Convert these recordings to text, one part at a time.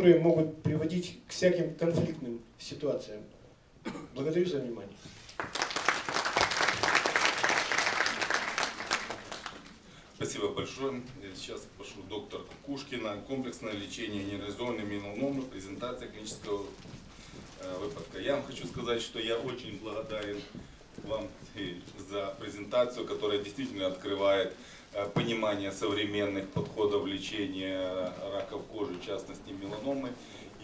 которые могут приводить к всяким конфликтным ситуациям. Благодарю за внимание. Спасибо большое. Я Сейчас прошу доктор Кукушкина. Комплексное лечение нереализованной меланомы. Презентация клинического э, выпадка. Я вам хочу сказать, что я очень благодарен вам э, за презентацию, которая действительно открывает понимание современных подходов лечения раков кожи, в частности меланомы.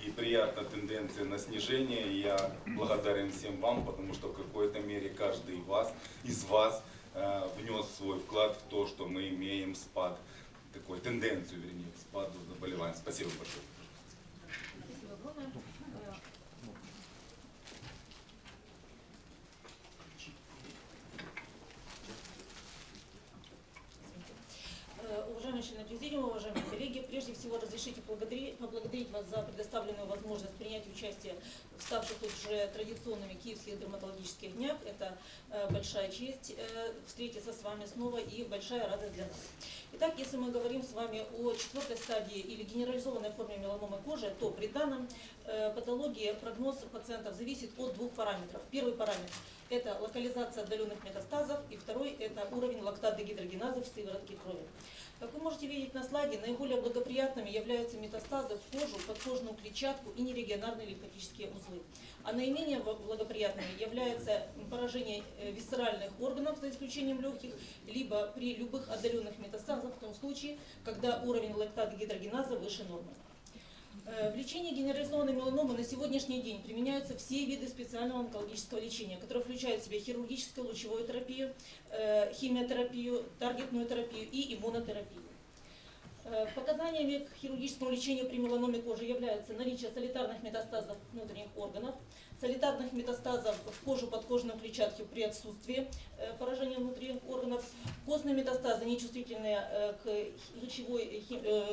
И приятна тенденция на снижение. Я благодарен всем вам, потому что в какой-то мере каждый вас, из вас э, внес свой вклад в то, что мы имеем спад, такой тенденцию, вернее, к спаду заболеваний. Спасибо большое. Спасибо огромное. Э, Э, Уважаемые члены президиума, уважаемые коллеги, прежде всего разрешите поблагодари- поблагодарить вас за предоставленную возможность принять участие ставших уже традиционными киевских дерматологических днях. Это э, большая честь э, встретиться с вами снова и большая радость для нас. Итак, если мы говорим с вами о четвертой стадии или генерализованной форме меланомы кожи, то при данном э, патологии прогноз пациентов зависит от двух параметров. Первый параметр – это локализация отдаленных метастазов, и второй – это уровень лактат-дегидрогеназы в сыворотке крови. Как вы можете видеть на слайде, наиболее благоприятными являются метастазы в кожу, подкожную клетчатку и нерегионарные лимфатические узлы. А наименее бл- благоприятными является поражение э, висцеральных органов, за исключением легких, либо при любых отдаленных метастазах, в том случае, когда уровень лактат-гидрогеназа выше нормы. Э, В лечении генерализованной меланомы на сегодняшний день применяются все виды специального онкологического лечения, которые включают в себя хирургическую лучевую терапию, э, химиотерапию, таргетную терапию и иммунотерапию. Э, Показаниями к хирургическому лечению при меланоме кожи являются наличие солитарных метастазов внутренних органов, солитарных метастазов в кожу подкожной клетчатки при отсутствии э, поражения внутренних органов, костные метастазы, нечувствительные э, к лучевой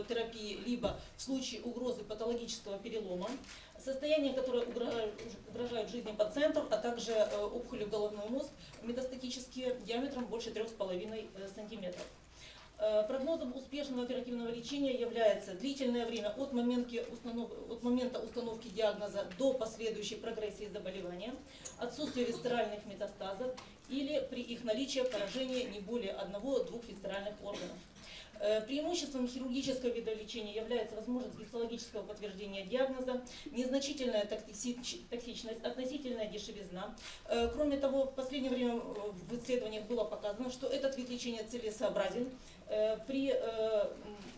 терапии, либо в случае угрозы патологического перелома, состояние, которое угрожает, жизни пациентов, а также опухоли в головной мозг метастатические диаметром больше 3,5 э, сантиметров. Э, Прогнозом успешного оперативного лечения является длительное время от, установ- от момента установки диагноза до последующей прогрессии заболевания, отсутствие висцеральных метастазов или при их наличии поражения не более одного-двух висцеральных органов. Э, Преимуществом хирургического вида лечения является возможность гистологического подтверждения диагноза, незначительная токсич- токсичность, относительная дешевизна. Э, Кроме того, в последнее время э, в исследованиях было показано, что этот вид лечения целесообразен при,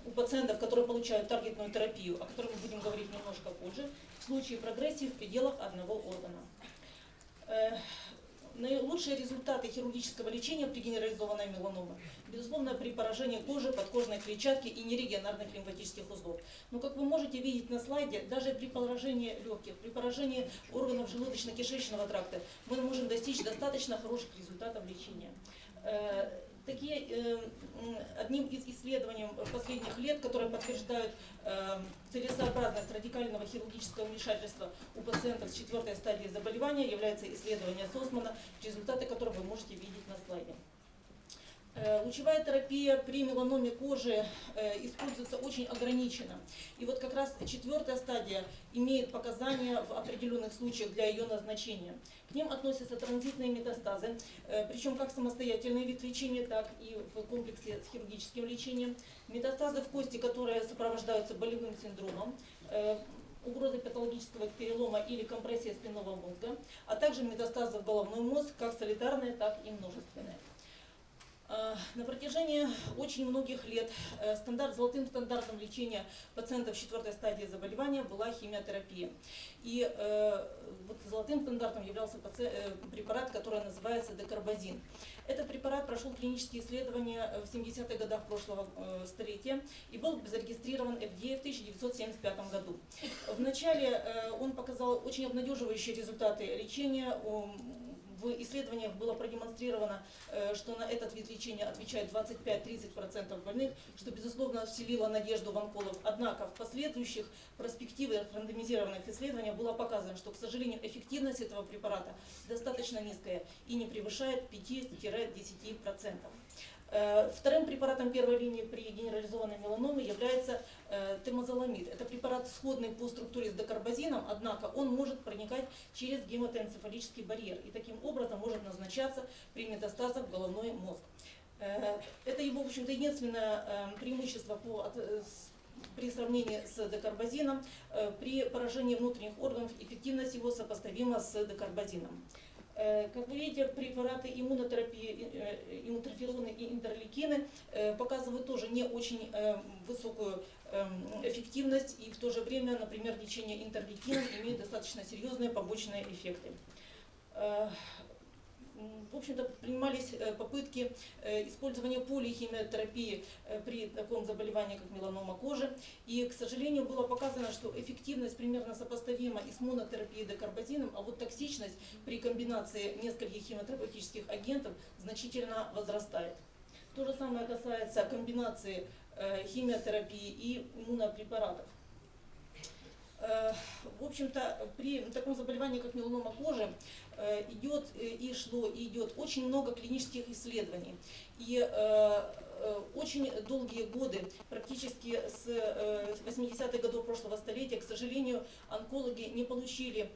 у пациентов, которые получают таргетную терапию, о которой мы будем говорить немножко позже, в случае прогрессии в пределах одного органа. Э, Наилучшие результаты хирургического лечения при генерализованной меланоме, безусловно, при поражении кожи, подкожной клетчатки и нерегионарных лимфатических узлов. Но, как вы можете видеть на слайде, даже при поражении легких, при поражении органов желудочно-кишечного тракта мы можем достичь достаточно хороших результатов лечения. Такие, э, одним из исследований последних лет, которые подтверждают э, целесообразность радикального хирургического вмешательства у пациентов с четвертой стадии заболевания, является исследование Сосмана, результаты которого вы можете видеть Лучевая терапия при меланоме кожи э, используется очень ограниченно. И вот как раз четвертая стадия имеет показания в определенных случаях для ее назначения. К ним относятся транзитные метастазы, э, причем как самостоятельный вид лечения, так и в комплексе с хирургическим лечением. Метастазы в кости, которые сопровождаются болевым синдромом, э, угрозой патологического перелома или компрессии спинного мозга, а также метастазы в головной мозг, как солитарные, так и множественные. Э, На протяжении очень многих лет э, стандарт, золотым стандартом лечения пациентов четвертой стадии заболевания была химиотерапия. И э, вот золотым стандартом являлся э, препарат, который называется декарбазин. Этот препарат прошел клинические исследования э, в 70-х годах прошлого э, столетия и был зарегистрирован FDA в 1975 году. Вначале э, он показал очень обнадеживающие результаты лечения. Ум, В исследованиях было продемонстрировано, э, что на этот вид лечения отвечает 25-30% больных, что, безусловно, вселило надежду в онкологов. Однако в последующих перспективах рандомизированных исследований было показано, что, к сожалению, эффективность этого препарата достаточно низкая и не превышает 5-10%. Э, Вторым препаратом первой линии при генерализованной меланоме является э, темозоламид. Это препарат сходный по структуре с декарбазином, однако он может проникать через гематоэнцефалический барьер и таким образом может назначаться при метастазах в головной мозг. Э, Это его, в общем-то, единственное э, преимущество по, при сравнении с декарбазином. Э, При поражении внутренних органов эффективность его сопоставима с декарбазином. Э, Как вы видите, препараты иммунотерапии, э, иммунотерфероны и интерлейкины э, показывают тоже не очень э, высокую эффективность и в то же время, например, лечение интерлейкином имеет достаточно серьезные побочные эффекты. В общем-то, принимались э, попытки э, использования полихимиотерапии э, при таком заболевании, как меланома кожи. И, к сожалению, было показано, что эффективность примерно сопоставима и с монотерапией декарбазином, а вот токсичность при комбинации нескольких химиотерапевтических агентов значительно возрастает. То же самое касается комбинации химиотерапии и иммунопрепаратов. Э, В общем-то, при таком заболевании, как меланома кожи, э, идет э, и шло, и идет очень много клинических исследований. И очень долгие годы, практически с э, 80-х годов прошлого столетия, к сожалению, онкологи не получили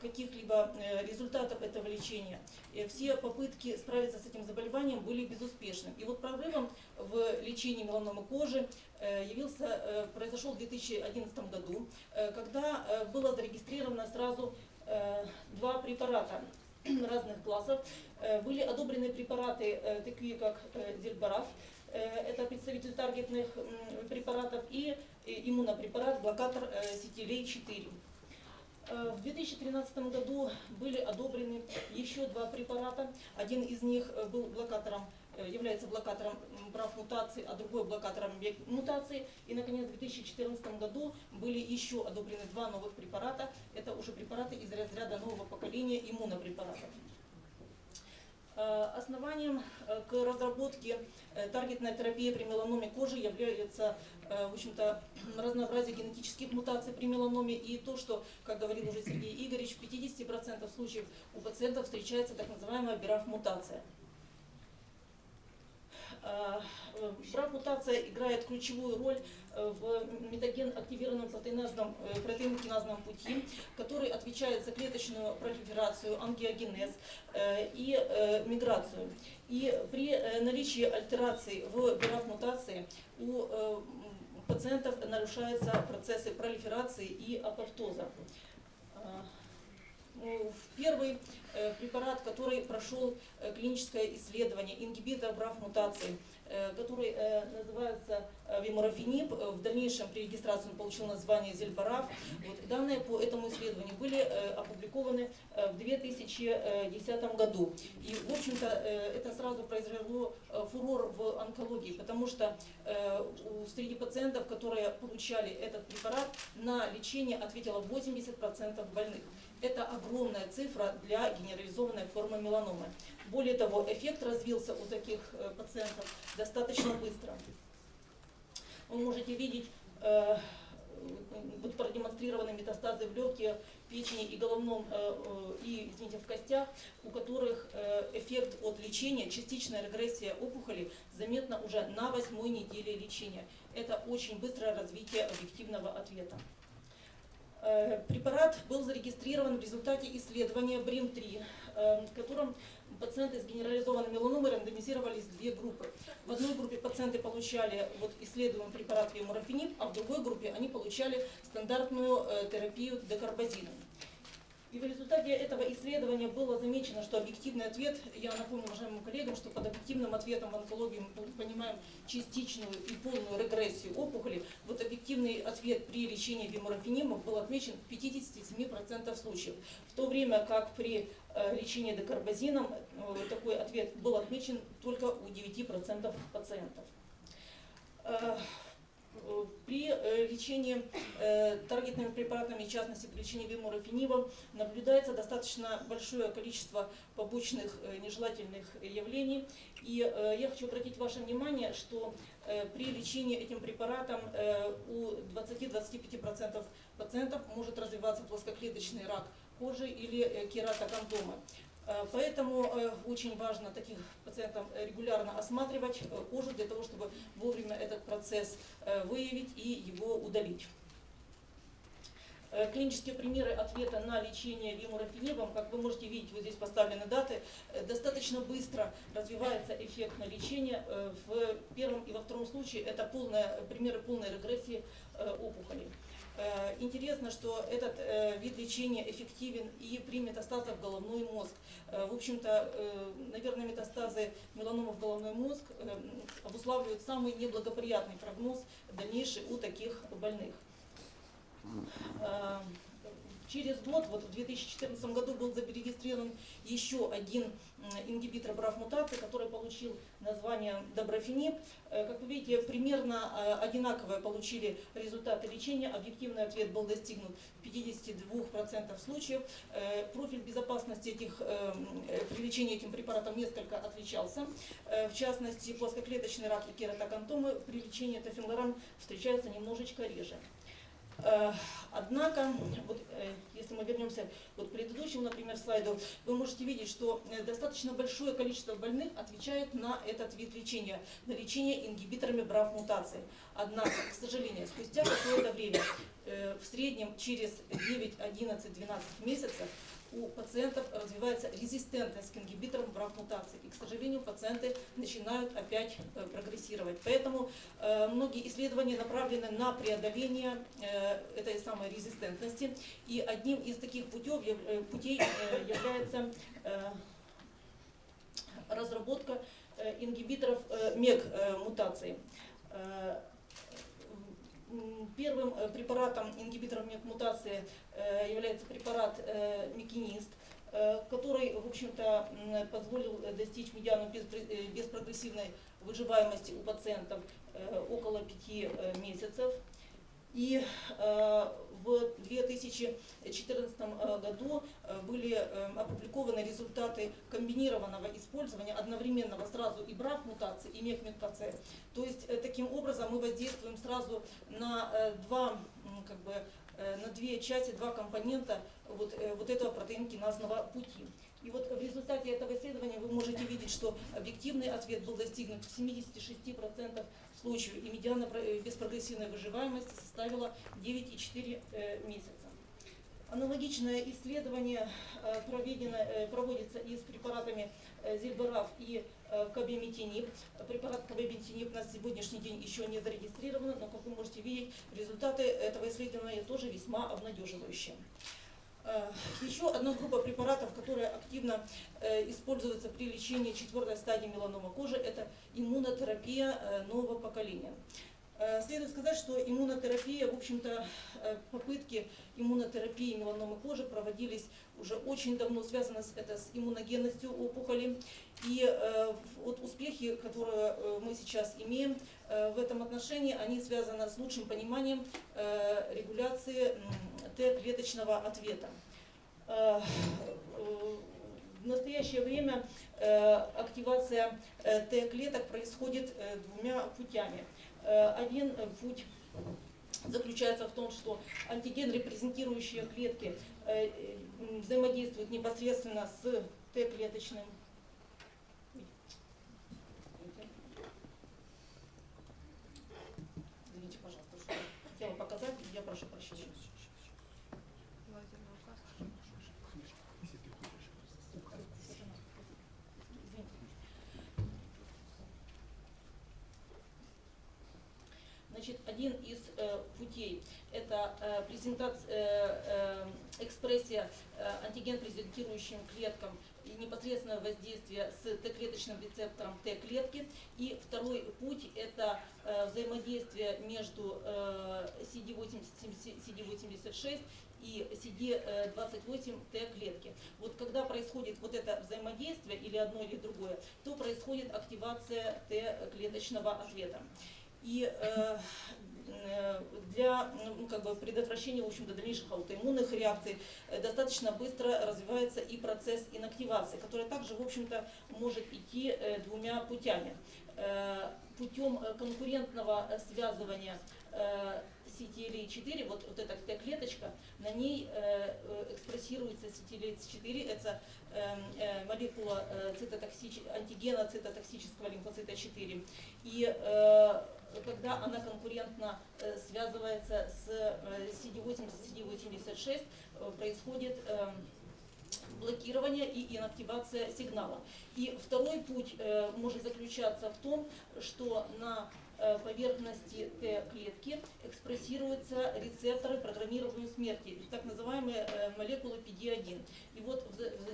каких-либо э, результатов этого лечения. Э, Все попытки справиться с этим заболеванием были безуспешны. И вот прорывом в лечении меланомы кожи э, явился, э, произошел в 2011 году, э, когда э, было зарегистрировано сразу э, два препарата разных классов. Э, Были одобрены препараты, э, такие как э, Зельбараф, э, это представитель таргетных препаратов, и э, иммунопрепарат, блокатор э, сетилей-4. Э, В 2013 году были одобрены еще два препарата. Один из них э, был блокатором, э, является блокатором прав мутации, а другой блокатором мутации. И, наконец, в 2014 году были еще одобрены два новых препарата. Это уже препараты из разряда нового поколения иммунопрепаратов. Э, Основанием э, к разработке э, таргетной терапии при меланоме кожи является в общем-то, разнообразие генетических мутаций при меланоме и то, что, как говорил уже Сергей Игоревич, в 50% случаев у пациентов встречается так называемая BRAF-мутация. Э, э, BRAF-мутация играет ключевую роль э, в метаген-активированном протеиназном, протеинокиназном пути, который отвечает за клеточную пролиферацию, ангиогенез и миграцию. И при наличии альтераций в BRAF-мутации у пациентов нарушаются процессы пролиферации и апоптоза. В Первый э, препарат, который прошел э, клиническое исследование, ингибитор BRAF мутации, э, который э, называется э, виморафениб. Э, В дальнейшем при регистрации он получил название Зельбараф. Вот, данные по этому исследованию были э, опубликованы э, в 2010 году. И, в общем-то, э, это сразу произвело э, фурор в онкологии, потому что э, среди пациентов, которые получали этот препарат, на лечение ответило 80% больных. Это огромная цифра для генерализованной формы меланомы. Более того, эффект развился у таких э, пациентов достаточно быстро. Вы можете видеть э, вот продемонстрированы метастазы в легких, печени и головном, э, и, извините, в костях, у которых эффект от лечения, частичная регрессия опухоли заметна уже на восьмой неделе лечения. Это очень быстрое развитие объективного ответа. Э, Препарат был зарегистрирован в результате исследования БРИМ-3, э, в котором пациенты с генерализованной меланомой рандомизировались в две группы. В одной группе пациенты получали вот, исследуемый препарат виморафениб, а в другой группе они получали стандартную э, терапию декарбазином. И в результате этого исследования было замечено, что объективный ответ, я напомню уважаемым коллегам, что под объективным ответом в онкологии мы понимаем частичную и полную регрессию опухоли. Вот объективный ответ при лечении виморафенимом был отмечен в 57% случаев. В то время как при э, лечении декарбазином э, такой ответ был отмечен только у 9% пациентов. При э, лечении э, таргетными препаратами, в частности при лечении виморафенибом, наблюдается достаточно большое количество побочных э, нежелательных явлений. И я хочу обратить ваше внимание, что при лечении этим препаратом у 20-25% пациентов может развиваться плоскоклеточный рак кожи или кератоконтома. Э, Поэтому э, очень важно таких пациентов э, регулярно осматривать э, кожу для того, чтобы вовремя этот процесс э, выявить и его удалить. Э, Клинические примеры ответа на лечение вимурофенибом, как вы можете видеть, вот здесь поставлены даты, э, достаточно быстро развивается эффект на лечение. Э, В первом и во втором случае это полная, примеры полной регрессии э, опухолей. Э, Интересно, что этот э, вид лечения эффективен и при метастазах в головной мозг. Э, В общем-то, э, наверное, метастазы меланома в головной мозг э, обуславливают самый неблагоприятный прогноз дальнейший у таких больных. Э, Через год, вот в 2014 году, был зарегистрирован еще один м, ингибитор брав мутации, который получил название доброфениб. Э, Как вы видите, примерно э, одинаковые получили результаты лечения. Объективный ответ был достигнут в 52% случаев. Э, Профиль безопасности этих, при лечении этим препаратом несколько отличался. В частности, плоскоклеточный рак и кератоконтомы при лечении тофенлоран встречаются немножечко реже. Э, Однако, вот, э, если мы вернемся вот к предыдущему, например, слайду, вы можете видеть, что э, достаточно большое количество больных отвечает на этот вид лечения, на лечение ингибиторами брав мутации. Однако, к сожалению, спустя какое-то время, в среднем через 9, 11, 12 месяцев, у пациентов развивается резистентность к ингибиторам брав мутации. И, к сожалению, пациенты начинают опять э, прогрессировать. Поэтому э, многие исследования направлены на преодоление э, этой самой резистентности. И одним из таких путев, путей является разработка ингибиторов э, МЕГ э, мутации. Э, м, Первым э, препаратом ингибитором мутации э, является препарат э, Микинист, э, который, в общем-то, позволил достичь медиану э, беспрогрессивной выживаемости у пациентов около 5 месяцев. И в 2014 э, году э, были э, опубликованы результаты комбинированного использования одновременного сразу и брак мутации, и мек мутации. То есть э, таким образом мы воздействуем сразу на два, как бы, на две части, два компонента вот, вот этого протеинкиназного пути. И вот в результате этого исследования вы можете видеть, что объективный ответ был достигнут в 76% случаев, и медиана э, беспрогрессивной выживаемости составила 9,4 э, месяца. Аналогичное исследование э, проведено, проводится и с препаратами Зильберав и Кабиметинип. Препарат Кабиметинип на сегодняшний день еще не зарегистрирован, но, как вы можете видеть, результаты этого исследования тоже весьма обнадеживающие. Э, Еще одна группа препаратов, которая активно э, используется при лечении четвертой стадии меланома кожи, это иммунотерапия э, нового поколения. Следует сказать, что иммунотерапия, в общем-то, попытки иммунотерапии меланомы кожи проводились уже очень давно, связано это с иммуногенностью опухоли. И вот успехи, которые мы сейчас имеем в этом отношении, они связаны с лучшим пониманием регуляции Т-клеточного ответа. Э, В настоящее время э, активация э, Т-клеток происходит двумя путями. Один путь заключается в том, что антиген, репрезентирующие клетки, взаимодействуют непосредственно с Т-клеточным Извините, пожалуйста, что хотела показать, я прошу прощения. Значит, один из э, путей – это э, презентация, э, э, экспрессия э, антиген презентирующим клеткам и непосредственное воздействие с Т-клеточным рецептором Т-клетки. И второй путь – это э, взаимодействие между э, CD80, CD86 и CD28 Т-клетки. Вот когда происходит вот это взаимодействие, или одно, или другое, то происходит активация Т-клеточного ответа. И э, э, для ну, как бы предотвращения в общем-то, дальнейших аутоиммунных реакций э, достаточно быстро развивается и процесс инактивации, который также, в общем-то, может идти э, двумя путями. Э, Путем э, конкурентного э, связывания э, CTLA4, вот, вот эта Т-клеточка, на на ней э, э, экспрессируется сетилейц-4, это э, э, молекула цитотоксич- антигена цитотоксического лимфоцита 4. И когда она конкурентно связывается с э, CD80, CD86, э, происходит э, блокирование и инактивация сигнала. И второй путь э, может заключаться в том, что на поверхности Т-клетки экспрессируются рецепторы программирования смерти, так называемые э, молекулы PD-1. И вот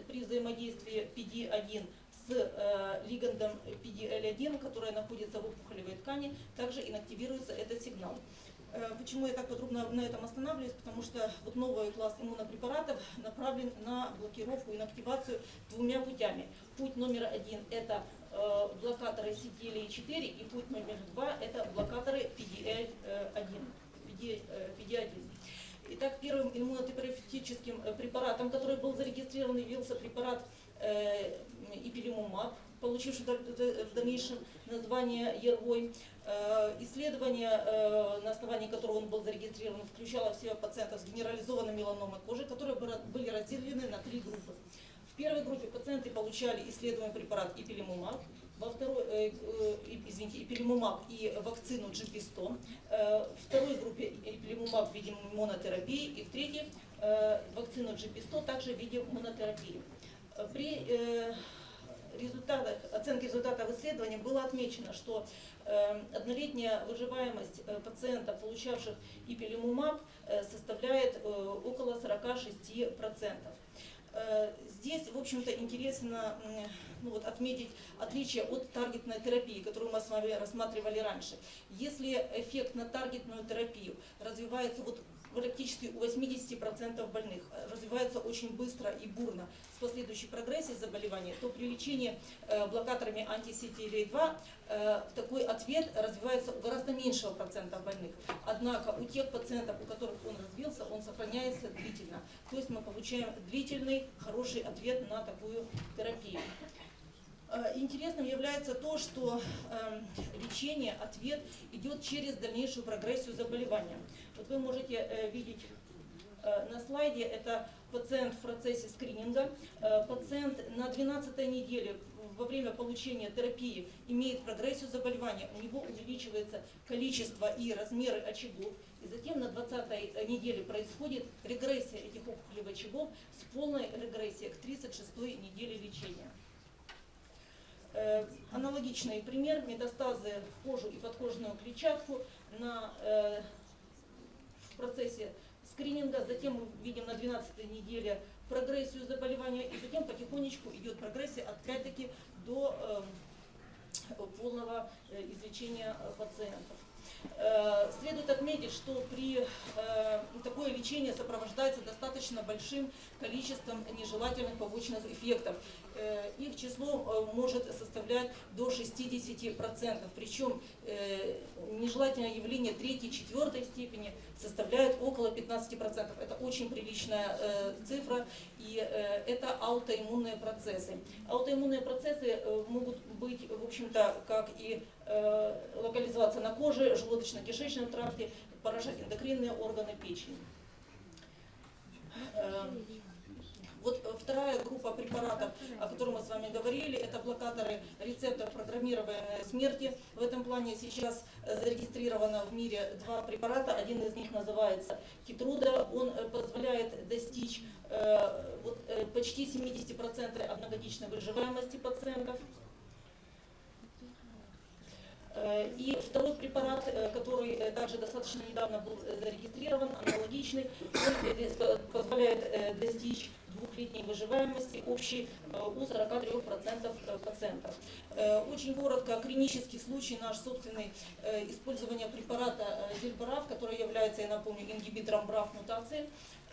при взаимодействии PD-1 с э, лигандом PDL1, которая находится в опухолевой ткани, также инактивируется этот сигнал. Э, Почему я так подробно на этом останавливаюсь? Потому что вот новый класс иммунопрепаратов направлен на блокировку и инактивацию двумя путями. Путь номер один – это э, блокаторы CTLA4, и путь номер два – это блокаторы PDL1. PD, э, PD1. Итак, первым иммунотерапевтическим э, препаратом, который был зарегистрирован, явился препарат э, ипилимумаб, получивший в даль- в дальнейшем название Ервой. Э, Исследование, э, на основании которого он был зарегистрирован, включало в себя пациентов с генерализованной меланомой кожи, которые были разделены на три группы. Первой группе пациенты получали исследуемый препарат ипилимумаб, во второй, э, э, извините, ипилимумаб и вакцину GP100, э, в второй группе ипилимумаб в виде монотерапии и в третьей э, вакцину GP100 также в виде монотерапии. Э, При э, результатах, оценке результатов исследования было отмечено, что э, однолетняя выживаемость э, пациентов, получавших ипилимумаб, э, составляет э, около 46%. Э, Здесь, в общем-то, интересно ну, вот, отметить отличие от таргетной терапии, которую мы с вами рассматривали раньше. Если эффект на таргетную терапию развивается вот практически у 80% больных, э, развивается очень быстро и бурно с последующей прогрессией заболевания, то при лечении э, блокаторами анти-CTLA-2 э, такой ответ развивается у гораздо меньшего процента больных. Однако у тех пациентов, у которых он развился, он сохраняется длительно. То есть мы получаем длительный, хороший ответ на такую терапию. Интересным является то, что э, лечение, ответ идет через дальнейшую прогрессию заболевания. Вот вы можете э, видеть э, на слайде, это пациент в процессе скрининга. Э, Пациент на 12 неделе во время получения терапии имеет прогрессию заболевания, у него увеличивается количество и размеры очагов, и затем на 20 неделе происходит регрессия этих опухолевых очагов с полной регрессией к 36 неделе лечения. Аналогичный пример – метастазы в кожу и подкожную клетчатку на, процессе скрининга. Затем мы видим на 12 неделе прогрессию заболевания, и затем потихонечку идет прогрессия опять-таки до э, полного э, излечения э, пациентов. Э, Следует отметить, что при э, такое лечение сопровождается достаточно большим количеством нежелательных побочных эффектов. Э, Их число может составлять до 60%. Причем нежелательное явление третьей, четвертой степени составляет около 15%. Это очень приличная цифра, и это аутоиммунные процессы. Аутоиммунные процессы могут быть, в общем-то, как и локализоваться на коже, желудочно-кишечном тракте, поражать эндокринные органы печени. Э, Вот э, вторая группа препаратов, о которой мы с вами говорили, это блокаторы рецепторов программирования смерти. В этом плане сейчас э, зарегистрировано в мире два препарата. Один из них называется Китруда. Он э, позволяет достичь э, вот, э, почти 70% одногодичной выживаемости пациентов. Э, И второй препарат, э, который э, также достаточно недавно был зарегистрирован, аналогичный, он позволяет достичь двухлетней выживаемости общей у 43% э, пациентов. Очень коротко, клинический случай, наш собственный использование препарата Зельбарав, который является, я напомню, ингибитором БРАФ мутации. Э,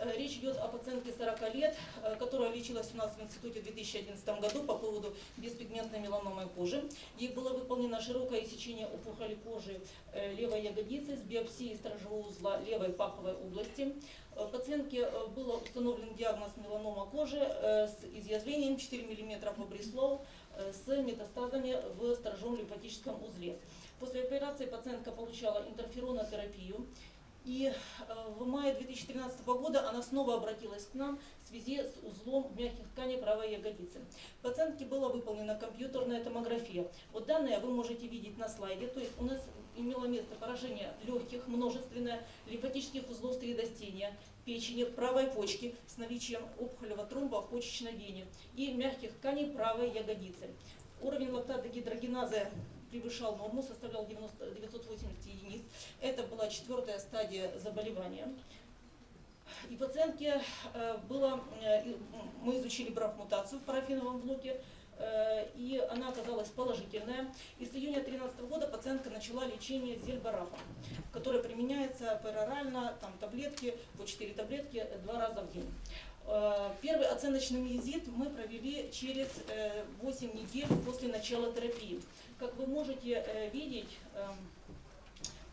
Речь идет о пациентке 40 лет, э, которая лечилась у нас в институте в 2011 году по поводу беспигментной меланомы кожи. Ей было выполнено широкое иссечение опухоли кожи э, левой ягодицы с биопсией стражевого узла левой паховой области. Э, Пациентке э, был установлен диагноз меланома кожи э, с изъязвлением 4 мм по Бреслоу э, с метастазами в сторожевом лимфатическом узле. После операции пациентка получала интерферонотерапию И э, в мае 2013 года она снова обратилась к нам в связи с узлом мягких тканей правой ягодицы. Пациентке была выполнена компьютерная томография. Вот данные вы можете видеть на слайде. То есть у нас имело место поражение легких, множественное, лимфатических узлов средостения, печени, правой почки с наличием опухолевого тромба в почечной вене и мягких тканей правой ягодицы. Уровень лактата гидрогеназы превышал норму, составлял 90, 980 единиц. Это была четвертая стадия заболевания. И пациентке э, было, э, мы изучили браф-мутацию в парафиновом блоке, э, и она оказалась положительная. И с июня 2013 года пациентка начала лечение зельбарафом, которое применяется перорально, там таблетки, по 4 таблетки два раза в день. Первый оценочный визит мы провели через э, 8 недель после начала терапии. Как вы можете э, видеть, эм,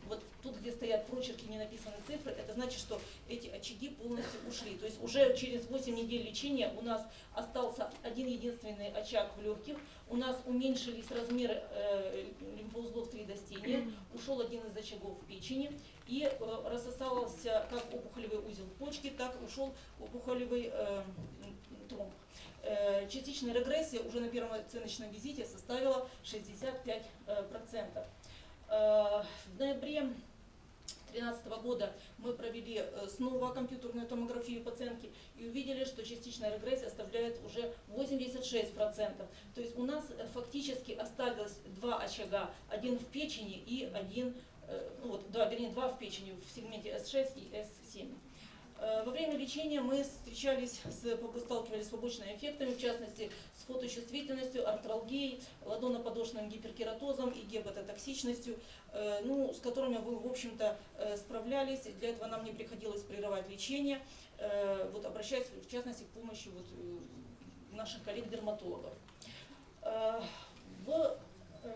вот тут, где стоят прочерки, не написаны цифры, это значит, что эти очаги полностью ушли. То есть уже через 8 недель лечения у нас остался один единственный очаг в легких, у нас уменьшились размеры э, лимфоузлов средостения, ушел один из очагов в печени и э, рассосался как опухолевый узел почки, так ушел опухолевый э, тромб. Э, Частичная регрессия уже на первом оценочном визите составила 65%. э. Э, В ноябре 2013 года мы провели э, снова компьютерную томографию пациентки и увидели, что частичная регрессия составляет уже 86%. То есть у нас фактически осталось два очага, один в печени и один, э, ну вот, да, вернее, два в печени в сегменте S6 и S7. Э, Во время лечения мы встречались с, сталкивались с побочными эффектами, в частности, с фоточувствительностью, артралгией, ладоноподошным гиперкератозом и гепатотоксичностью, э, ну, с которыми вы, в общем-то, э, справлялись. Для этого нам не приходилось прерывать лечение, э, вот, обращаясь, в частности, к помощи вот, э, наших коллег-дерматологов. Э, В э,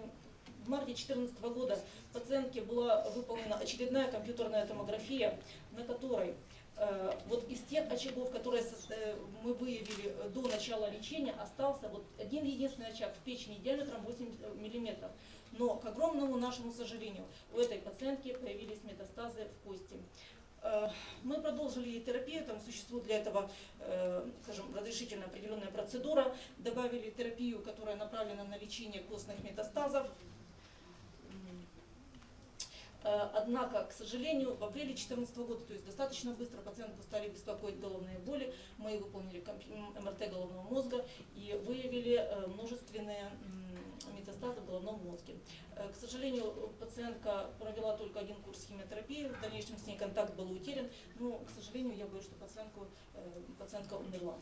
в марте 2014 года пациентке была выполнена очередная компьютерная томография, на которой э, вот из тех очагов, которые э, мы выявили э, до начала лечения, остался вот один единственный очаг в печени диаметром 8 мм. Но, к огромному нашему сожалению, у этой пациентки появились метастазы в кости. Мы продолжили терапию, там существует для этого, скажем, разрешительная определенная процедура. Добавили терапию, которая направлена на лечение костных метастазов. Однако, к сожалению, в апреле 2014 года, то есть достаточно быстро пациентку стали беспокоить головные боли, мы выполнили МРТ головного мозга и выявили э, множественные метастазы в головном мозге. Э, К сожалению, пациентка провела только один курс химиотерапии, в дальнейшем с ней контакт был утерян, но, к сожалению, я боюсь, что пациентку, э, пациентка умерла.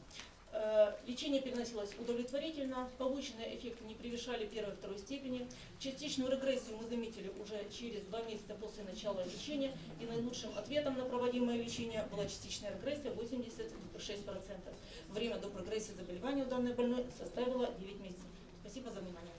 Э, Лечение переносилось удовлетворительно, побочные эффекты не превышали первой и второй степени. Частичную регрессию мы заметили уже через два месяца после начала лечения, и наилучшим ответом на проводимое лечение была частичная регрессия 86%. Время до прогрессии заболевания у данной больной составило 9 месяцев. Спасибо за внимание.